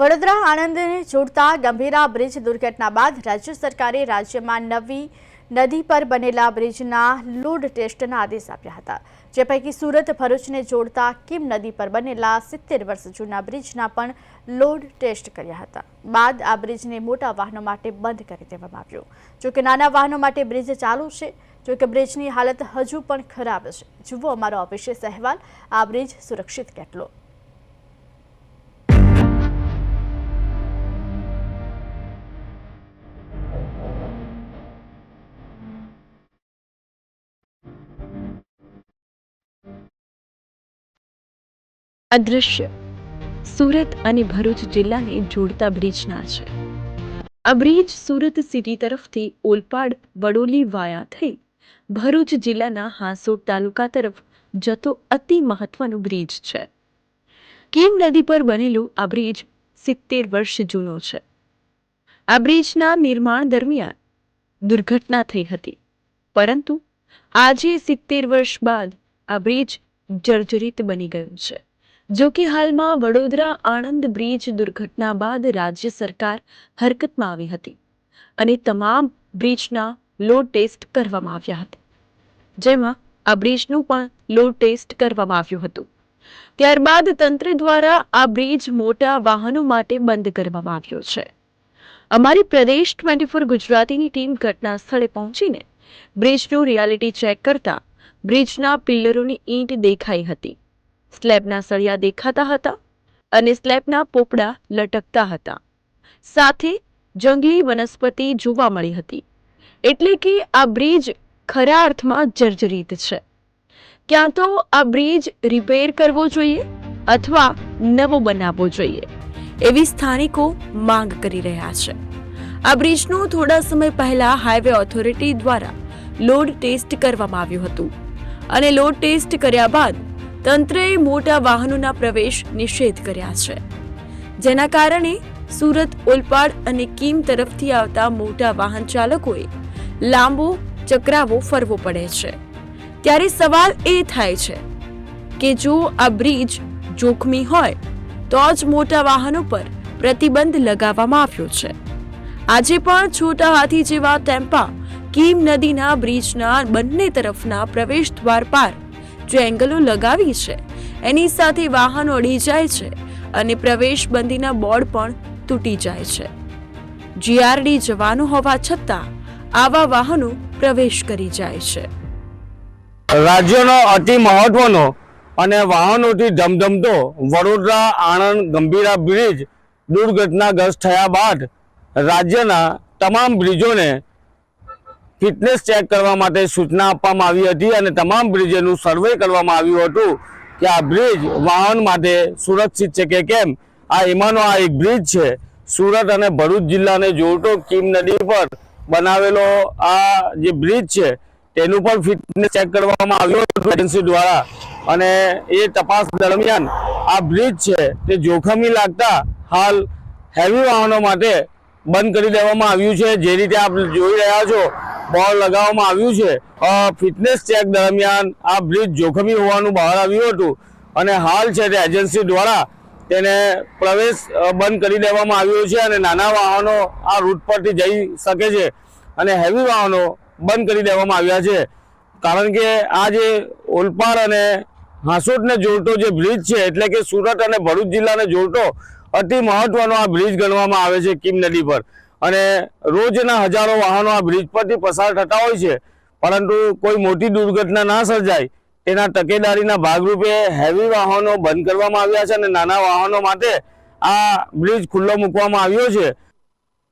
વડોદરા આણંદને જોડતા ગંભીરા બ્રિજ દુર્ઘટના બાદ રાજ્ય સરકારે રાજ્યમાં નવી નદી પર બનેલા બ્રિજના લોડ ટેસ્ટના આદેશ આપ્યા હતા. જે પૈકી સુરત, ભરૂચને જોડતા કિમ નદી પર બનેલા સિત્તેર વર્ષ જૂના બ્રિજના પણ લોડ ટેસ્ટ કર્યા હતા. બાદ આ બ્રિજને મોટા વાહનો માટે બંધ કરી દેવામાં આવ્યો. જોકે નાના વાહનો માટે બ્રિજ ચાલુ છે. જોકે બ્રિજની હાલત હજુ પણ ખરાબ છે. જુઓ અમારો અવિશેષ અહેવાલ. આ બ્રિજ સુરક્ષિત કેટલો? અદૃશ્ય. સુરત અને ભરૂચ જિલ્લાને જોડતા બ્રિજના છે. આ બ્રિજ સુરત સિટી તરફથી ઓલપાડ, વડોલી વાયા થઈ ભરૂચ જિલ્લાના હાંસોડ તાલુકા તરફ જતો અતિ મહત્વનો બ્રિજ છે. કીમ નદી પર બનેલું આ બ્રિજ સિત્તેર વર્ષ જૂનો છે. આ બ્રિજના નિર્માણ દરમિયાન દુર્ઘટના થઈ હતી. પરંતુ આજે સિત્તેર વર્ષ બાદ આ બ્રિજ જર્જરિત બની ગયું છે. જો કે હાલમાં વડોદરા આણંદ બ્રિજ દુર્ઘટના બાદ રાજ્ય સરકાર હરકતમાં આવી હતી અને તમામ બ્રિજના લોડ ટેસ્ટ કરવામાં આવ્યા હતા. જેમાં આ બ્રિજનું પણ લોડ ટેસ્ટ કરવામાં આવ્યું હતું. ત્યારબાદ તંત્ર દ્વારા આ બ્રિજ મોટા વાહનો માટે બંધ કરવામાં આવ્યો છે. અમારી પ્રદેશ ટ્વેન્ટી ફોર ગુજરાતીની ટીમ ઘટના સ્થળે પહોંચીને બ્રિજનું રિયાલિટી ચેક કરતા બ્રિજના પિલ્લરોની ઈંટ દેખાઈ હતી. સ્લેબના સળિયા દેખાતા હતા અને સ્લેબના પોપડા લટકતા હતા. સાથે જંગલી વનસ્પતિ જોવા મળી હતી. એટલે કે આ બ્રિજ ખરા અર્થમાં જર્જરિત છે. ક્યાં તો આ બ્રિજ રિપેર કરવો જોઈએ અથવા નવો બનાવવો જોઈએ એવી સ્થાનિકો માંગ કરી રહ્યા છે. આ બ્રિજનું થોડા સમય પહેલા હાઈવે ઓથોરિટી દ્વારા લોડ ટેસ્ટ કરવામાં આવ્યું હતું અને લોડ ટેસ્ટ કર્યા બાદ તંત્રએ મોટા વાહનોના પ્રવેશ નિષેધ કર્યા છે. જેના કારણે સુરત, ઓલપાડ અને કીમ તરફથી આવતા મોટા વાહન ચાલકોએ લાંબો ચક્રાવો ફરવો પડે છે. ત્યારે સવાલ એ થાય છે કે જો આ બ્રિજ જોખમી હોય, તો જ મોટા વાહનો પર પ્રતિબંધ લગાવવામાં આવ્યો છે. આજે પણ છોટા હાથી જેવા ટેમ્પા કીમ નદીના બ્રિજના બંને તરફના પ્રવેશ દ્વાર પાર જે એંગલો લગાવી છે, એની સાથે વાહનો અડી જાય છે અને પ્રવેશ બંધીના બોર્ડ પણ તૂટી જાય છે. જીઆરડી જવાનો હોવા છતાં આવા વાહનો પ્રવેશ કરી જાય છે. રાજ્યનો અતિ મહત્વનો અને વાહનોથી ધમધમતો વડોદરા, આણંદ, ગંભીરા બ્રિજ દુર્ઘટનાગ્રસ્ત થયા બાદ રાજ્યના તમામ બ્રિજોને ફિટનેસ ચેક કરવા માટે સૂચના આપવામાં આવી હતી અને તમામ બ્રિજોનું સર્વે કરવામાં આવ્યું હતું કે આ બ્રિજ વાહન માટે સુરક્ષિત છે કે કેમ? આ એમાંનો આ એક બ્રિજ છે. સુરત અને ભરૂચ જિલ્લાને જોડતો કીમ નદી પર બનાવેલો આ જે બ્રિજ છે, તેનું પણ ફિટનેસ ચેક કરવામાં આવ્યો હતું એજન્સી દ્વારા. અને એ તપાસ દરમિયાન આ બ્રિજ છે, તે જોખમી લાગતા હાલ હેવી વાહનો માટે બંધ કરી દેવામાં આવ્યું છે. જે રીતે આપ જોઈ રહ્યા છો બોર્ડ લગાવવામાં આવ્યું છે. ફિટનેસ ચેક દરમિયાન આ બ્રિજ જોખમી હોવાનું બહાર આવ્યું હતું અને હાલ છે તે એજન્સી દ્વારા તેને પ્રવેશ બંધ કરી દેવામાં આવ્યો છે અને નાના વાહનો આ રૂટ પરથી જઈ શકે છે અને હેવી વાહનો બંધ કરી દેવામાં આવ્યા છે. કારણ કે આ જે ઓલપાડ અને હાંસોટને જોડતો જે બ્રિજ છે, એટલે કે સુરત અને ભરૂચ જિલ્લાને જોડતો અતિ મહત્વનો આ બ્રિજ ગણવામાં આવે છે કિમ નદી પર. અને રોજના હજારો વાહનો આ બ્રિજ પરથી પસાર થતા હોય છે. પરંતુ કોઈ મોટી દુર્ઘટના ના સર્જાય, તેના તકેદારીના ભાગરૂપે હેવી વાહનો બંધ કરવામાં આવ્યા છે અને નાના વાહનો માટે આ બ્રિજ ખુલ્લો મૂકવામાં આવ્યો છે.